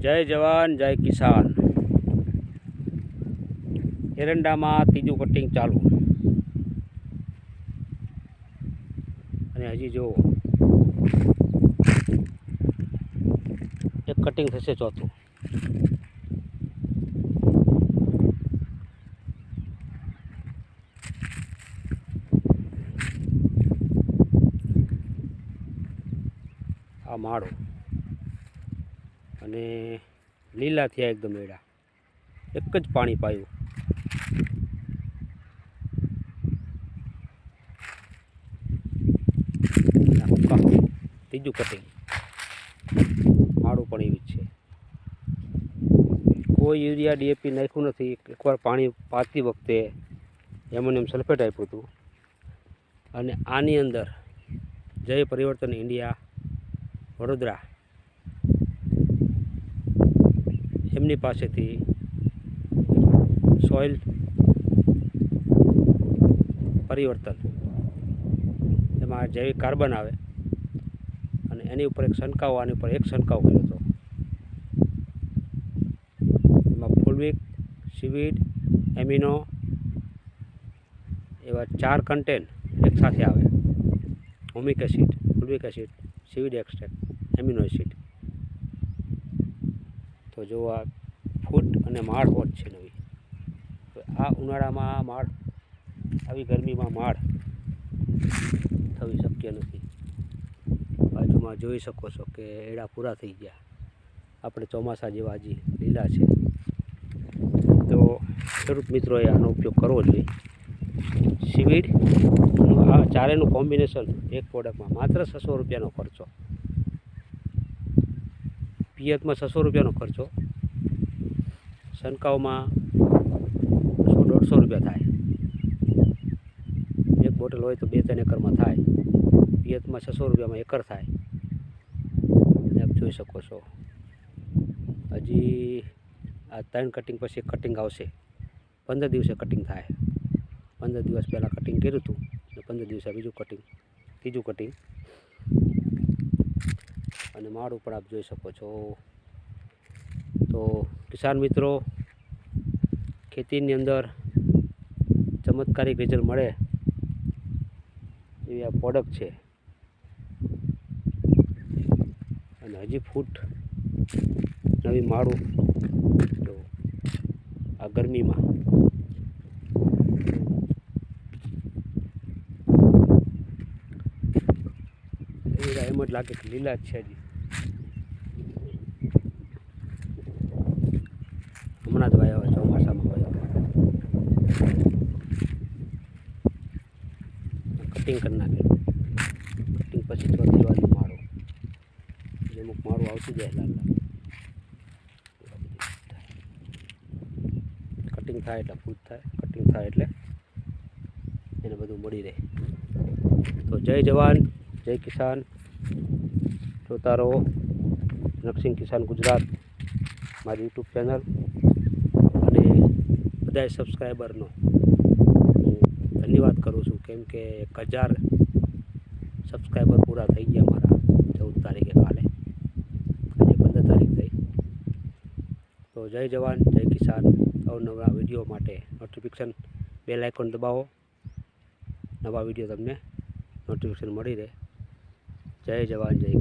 જય જવાન, જય કિસાન. એરંડામાં ત્રીજું કટિંગ ચાલુ. અને હજી જો એક કટિંગ થશે ચોથું. આ માળો. અને લીલા થયા એકદમ એડા. એક જ પાણી પાયું. ત્રીજું કટિંગ માળું પણ એવી જ છે. કોઈ યુરિયા ડીએપી નાખ્યું નથી. એકવાર પાણી પાતી વખતે એમોનિયમ સલ્ફેટ આપ્યું હતું. અને આની અંદર જય પરિવર્તન ઇન્ડિયા, વડોદરા એમની પાસેથી સોઇલ પરિવર્તન, એમાં જૈવિક કાર્બન આવે અને એની ઉપર એક છંટકાવ, આની ઉપર એક છંટકાવ કર્યો હતો. એમાં ફૂલવિક, સીવીડ, એમિનો એવા ચાર કન્ટેન એક સાથે આવે. Humic acid, fulvic acid, seaweed extract, amino acid. તો જો આ ફૂટ અને માળ હોટ છે નવી, તો આ ઉનાળામાં આ માળ, આવી ગરમીમાં માળ થવી શક્ય નથી. બાજુમાં જોઈ શકો છો કે એડા પૂરા થઈ ગયા. આપણે ચોમાસા જેવા હજી લીલા છે. તો ખેડૂત મિત્રોએ આનો ઉપયોગ કરવો જોઈએ. સીવીડ, આ ચારેનું કોમ્બિનેશન એક પ્રોડક્ટમાં માત્ર છસો રૂપિયાનો ખર્ચો. પિયતમાં છસો રૂપિયાનો ખર્ચો. સનકાવમાં સો દોઢસો રૂપિયા થાય. એક બોટલ હોય તો બે ત્રણ એકરમાં થાય. પિયતમાં છસો રૂપિયામાં એકર થાય. અને આપ જોઈ શકો છો. હજી આ ત્રણ કટિંગ પછી કટિંગ આવશે. પંદર દિવસે કટિંગ થાય. પંદર દિવસ પહેલાં કટિંગ કર્યું હતું. અને પંદર દિવસે બીજું કટિંગ ત્રીજું કટિંગ અને માળું પણ આપ જોઈ શકો છો. તો કિસાન મિત્રો, ખેતીની અંદર ચમત્કારિક રિઝલ્ટ મળે એવી આ પ્રોડક્ટ છે. અને હજી ફૂટ નવી માળું તો આ ગરમીમાં એવડા એમ જ લાગે કે લીલા જ છે હજી. હમણાં જ વાયા હોય ચોમાસામાં વાયા કટિંગ કરી નાખે. કટિંગ પછી ચોથી વાર માળું. અમુક મારું આવતું જાય લાલ કટિંગ થાય એટલે ફૂટ થાય. કટિંગ થાય એટલે એને બધું મળી રહે. તો જય જવાન, જય કિસાન. જોતા રહો નરસિંહ કિસાન ગુજરાત, મારી યુટ્યુબ ચેનલ અને બધાય સબસ્ક્રાઈબરનો ધન્યવાદ કરું છું. કેમ કે એક હજાર સબસ્ક્રાઈબર પૂરા થઈ ગયા મારા ચૌદ તારીખે કાલે. આજે પંદર તારીખ થઈ. તો જય જવાન, જય કિસાન. અવનવા વીડિયો માટે નોટિફિકેશન બેલ આઇકોન દબાવો. નવા વીડિયો તમને નોટિફિકેશન મળી રહે. જય જવાન જય કિસાન.